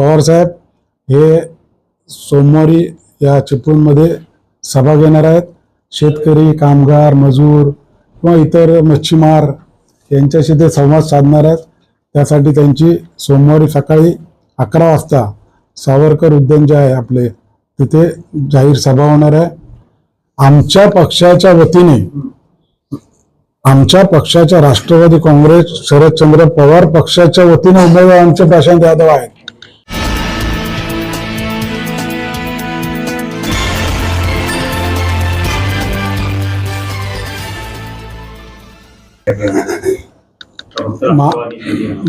पवारसाहेब हे सोमवारी या चिपळूणमध्ये सभा घेणार आहेत. शेतकरी कामगार मजूर किंवा इतर मच्छीमार यांच्याशी ते संवाद साधणार आहेत. त्यासाठी त्यांची सोमवारी सकाळी अकरा वाजता सावरकर उद्यान जे आहे आपले तिथे जाहीर सभा होणार आहे. आमच्या पक्षाच्या वतीने आमच्या पक्षाच्या राष्ट्रवादी काँग्रेस शरदचंद्र पवार पक्षाच्या वतीने उमेदवार आमचे प्रशांत यादव आहेत.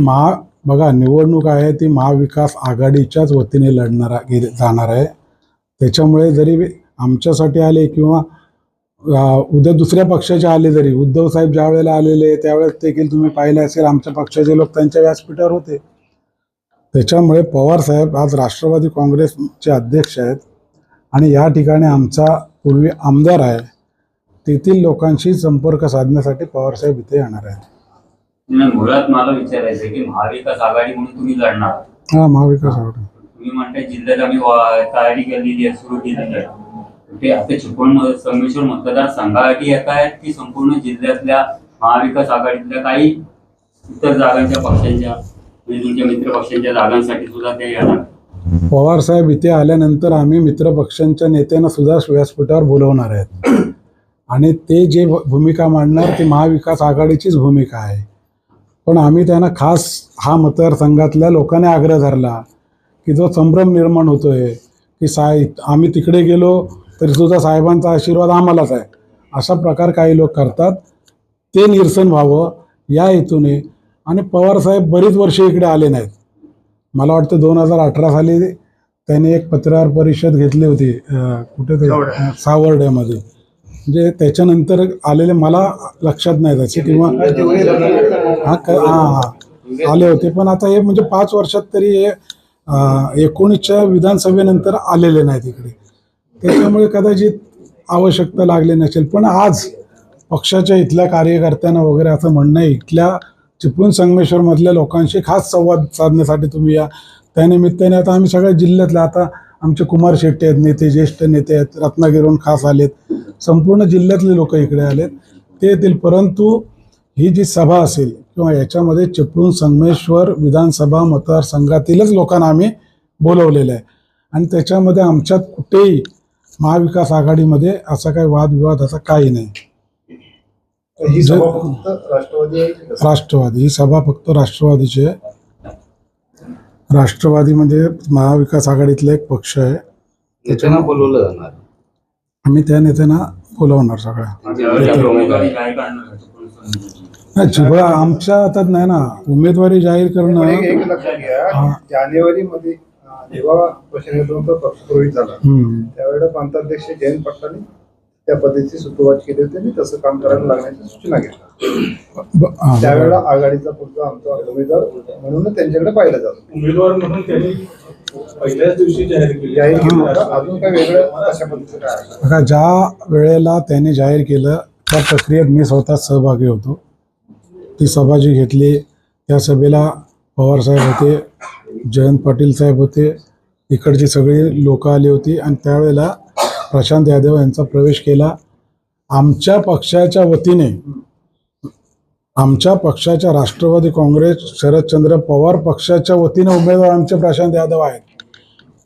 महा बघा निवडणूक आहे ती महाविकास आघाडीच्याच वतीने लढणार गे- जाणार आहे. त्याच्यामुळे जरी आमच्यासाठी आले किंवा उद्या दुसऱ्या पक्षाचे आले जरी उद्धव साहेब ज्या वेळेला आलेले त्यावेळेस देखील तुम्ही पाहिले असेल आमच्या पक्षाचे लोक त्यांच्या व्यासपीठावर होते. त्याच्यामुळे पवार साहेब आज राष्ट्रवादी काँग्रेसचे अध्यक्ष आहेत आणि या ठिकाणी आमचा पूर्वी आमदार आहे. तेथील लोकांशी संपर्क साधण्यासाठी पवार साहेब इथे येणार आहेत. मुळात मला विचारायचं की महाविकास आघाडी म्हणून तुम्ही लढणार हा महाविकास आघाडी. तुम्ही म्हणताय जिल्ह्यात आम्ही तयारी केलेली आहे सुरू केलेली आहे ते आता चिपळूण संगमेश्वर मतदार संघासाठी येत आहेत की संपूर्ण जिल्ह्यातल्या महाविकास आघाडीतल्या काही इतर जागांच्या पक्षांच्या तुमच्या मित्र पक्षांच्या जागांसाठी सुद्धा ते येणार पवार साहेब इथे आल्यानंतर आम्ही मित्र पक्षांच्या नेत्यांना सुद्धा व्यासपीठावर बोलवणार आहेत. आणि ते जे भूमिका मांडणार ती महाविकास आघाडीचीच भूमिका आहे. पण आम्ही त्यांना खास हा मतदारसंघातल्या लोकांनी आग्रह धरला की जो संभ्रम निर्माण होतोय की साय आम्ही तिकडे गेलो तरी सुद्धा साहेबांचा आशीर्वाद आम्हालाच आहे. असा प्रकार काही लोक करतात. ते निरसन व्हावं या हेतूने. आणि पवारसाहेब बरीच वर्ष इकडे आले नाहीत. मला वाटतं दोन हजार अठरा साली त्याने एक पत्रकार परिषद घेतली होती कुठे सावर्ड्यामध्ये म्हणजे त्याच्यानंतर आलेले मला लक्षात नाही त्याचे किंवा हा हां हा. आले होते. पण आता हे म्हणजे पाच वर्षात तरी हे एकोणीसच्या विधानसभेनंतर आलेले नाहीत इकडे. त्याच्यामुळे कदाचित आवश्यकता लागली नसेल. पण आज पक्षाच्या इथल्या कार्यकर्त्यांना वगैरे असं म्हणणं आहे इथल्या चिपळूण संगमेश्वरमधल्या लोकांशी खास संवाद साधण्यासाठी तुम्ही या. त्यानिमित्ताने आता आम्ही सगळ्या जिल्ह्यातल्या आता आमचे कुमार शेट्टी आहेत नेते ज्येष्ठ नेते आहेत रत्नागिरीहून खास आलेत. संपूर्ण जिल्ह्यातले लोक इकडे आलेत. ते येतील. परंतु ही जी सभा असेल किंवा याच्यामध्ये चिपळूण संगमेश्वर विधानसभा मतदारसंघातीलच लोकांना आम्ही बोलवलेलं आहे. आणि त्याच्यामध्ये आमच्यात कुठेही महाविकास आघाडीमध्ये असा काही वादविवाद असा काही नाही? राष्ट्रवादी. ही सभा फक्त राष्ट्रवादीची आहे. राष्ट्रवादी म्हणजे महाविकास आघाडीतला एक पक्ष आहे नेत्यांना बोलवलं जाणार आम्ही त्या नेत्यांना बोलवणार सगळ्या. नाही चिपळा आमच्या हातात नाही ना उमेदवारी जाहीर करणं एक लक्षात घ्या. जानेवारी मध्ये जेव्हा झाला. त्यावेळेला प्रांताध्यक्ष जयंत पाटलांनी त्या पद्धतीची सुरुवात केली होती आणि तसं काम करायला लागण्याची सूचना हा, त्यावेळेला आघाडीचा पुढचा आमचा उमेदवार म्हणून त्यांच्याकडे पाहिलं जातं. उमेदवार म्हणून त्यांनी पहिल्याच दिवशी जाहीर केली. जाहीर केलं. होतं. अजून काय वेगळं कशा पद्धतीचं काय आहे? बघा ज्या वेळेला त्यांनी जाहीर केलं त्या प्रक्रियेत मी स्वतः सहभागी होतो. ती सभा जी घेतली. त्या सभेला पवारसाहेब होते जयंत पाटील साहेब होते इकडची सगळी लोक आली होती आणि त्यावेळेला प्रशांत यादव यांचा प्रवेश केला. आमच्या पक्षाच्या वतीने आमच्या पक्षाच्या राष्ट्रवादी काँग्रेस शरदचंद्र पवार पक्षाच्या वतीने उमेदवार आमचे प्रशांत यादव आहेत.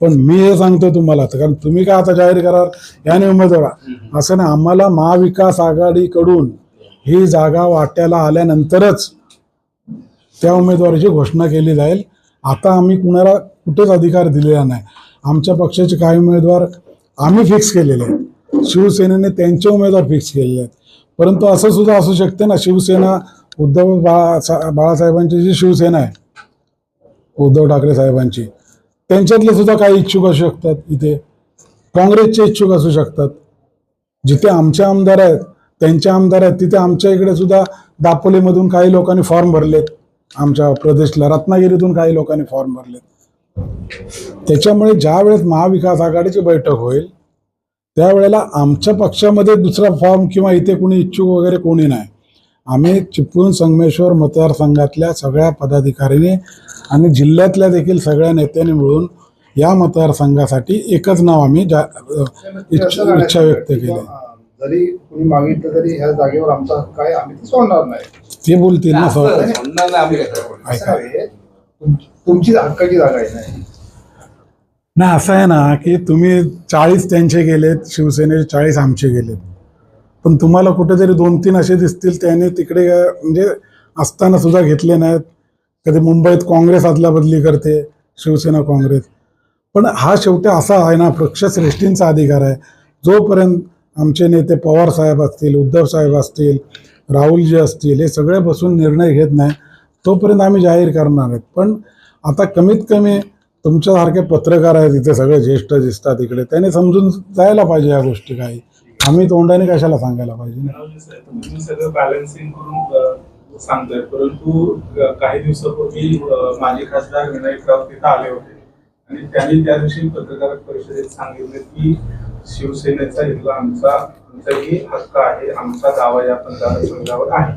पण मी हे सांगतो तुम्हाला आता, कारण तुम्ही काय आता जाहीर कराल? याने उमेदवार असं नाही आम्हाला महाविकास आघाडीकडून ही जागा वाट्याला आल्यानंतरच त्या उमेदवाराची घोषणा केली जाईल. आता आम्ही कुणाला कुठेच अधिकार दिलेला नाही. आमच्या पक्षाचे काही उमेदवार आम्ही फिक्स केलेले आहेत. शिवसेनेने त्यांचे उमेदवार फिक्स केलेले आहेत. परंतु असं सुद्धा असू शकते ना शिवसेना उद्धव बाळा बाळासाहेबांची जी शिवसेना आहे उद्धव ठाकरे साहेबांची त्यांच्यातले सुद्धा काही इच्छुक असू शकतात इथे. काँग्रेसचे इच्छुक असू शकतात. जिथे आमचे आमदार आहेत त्यांचे आमदार आहेत तिथे आमच्या इकडे सुद्धा दापोलीमधून काही लोकांनी फॉर्म भरलेत. आमच्या प्रदेशला रत्नागिरीतून काही लोकांनी फॉर्म भरलेत. त्याच्यामुळे ज्या वेळेस महाविकास आघाडीची बैठक होईल त्यावेळेला आमच्या पक्षामध्ये दुसरा फॉर्म किंवा इथे कोणी इच्छुक वगैरे कोणी नाही. आम्ही चिपळूण संगमेश्वर मतदारसंघातल्या सगळ्या पदाधिकाऱ्यांनी आणि जिल्ह्यातल्या देखील सगळ्या नेत्यांनी मिळून या मतदारसंघासाठी एकच नाव आम्ही जा इच्छा इच्छा व्यक्त केली. जरी कुणी मागितलं तरी ह्या जागेवर आमचा हक्क आहे आम्ही ते सोडणार नाही. ते बोलतील ना सर. ऐका. तुमची हक्काची जागा आहे नाही ना असं आहे ना की तुम्ही चाळीस त्यांचे गेलेत शिवसेनेचे चाळीस आमचे गेलेत. पण तुम्हाला कुठेतरी दोन तीन असे दिसतील त्याने तिकडे म्हणजे असताना सुद्धा घेतले नाहीत. कधी मुंबईत काँग्रेस आदला बदली करते शिवसेना काँग्रेस. पण हा शेवटी असा आहे ना पक्षश्रेष्ठींचा अधिकार आहे. जोपर्यंत आमचे नेते पवार साहेब असतील उद्धव साहेब असतील राहुलजी असतील हे सगळे बसून निर्णय घेत नाही तोपर्यंत आम्ही जाहीर करणार आहेत. पण आता कमीत कमी तुमच्यासारखे पत्रकार आहेत इथे सगळे ज्येष्ठ दिसतात इकडे. त्याने समजून जायला पाहिजे या गोष्टी काही. आम्ही तोंडाने कशाला सांगायला पाहिजे तुम्ही सगळं बॅलन्सिंग करून सांगताय. परंतु काही दिवसापूर्वी माजी खासदार विनायक राऊत तिथं आले होते. आणि त्यांनी त्या दिवशी पत्रकार परिषदेत सांगितलं की शिवसेनेचा इथला आमचा आमचाही हक्क आहे. आमचा दावा या मतदारसंघावर आहे.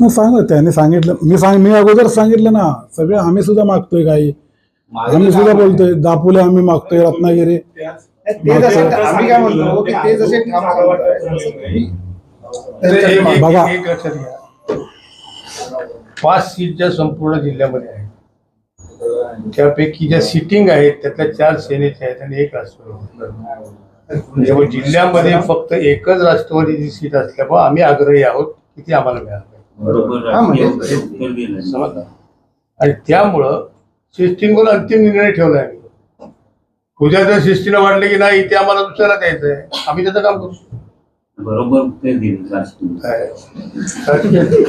मग सांगा त्याने सांगितलं. मी सांग मी अगोदर सांगितलं ना सगळे आम्ही सुद्धा मागतोय काही. आम्ही सुद्धा बोलतोय दापोले आम्ही मागतोय रत्नागिरी. ते जसे आम्ही काय म्हणतो की ते जसे ठाम सांगताय, तसं तुम्ही त्यांच्याकडे एक- एक- बघा. एक लक्षात घ्या. पाच सीट ज्या संपूर्ण जिल्ह्यामध्ये आहेत त्यापैकी ज्या सिटिंग आहेत त्यातल्या चार सेनेच्या आहेत आणि एक राष्ट्रवादी. जिल्ह्यामध्ये फक्त एकच राष्ट्रवादीची सीट असल्यामुळे आम्ही आग्रही आहोत की ती आम्हाला मिळाली हा, म्हणजे- समजलं? आणि त्यामुळं सिस्टीमवर अंतिम निर्णय ठेवला आहे उद्या जर सिस्टीनं वाटलं की नाही ते आम्हाला दुसऱ्याला द्यायचं आहे आम्ही त्याचं काम करू बरोबर उत्तर दिलं काय?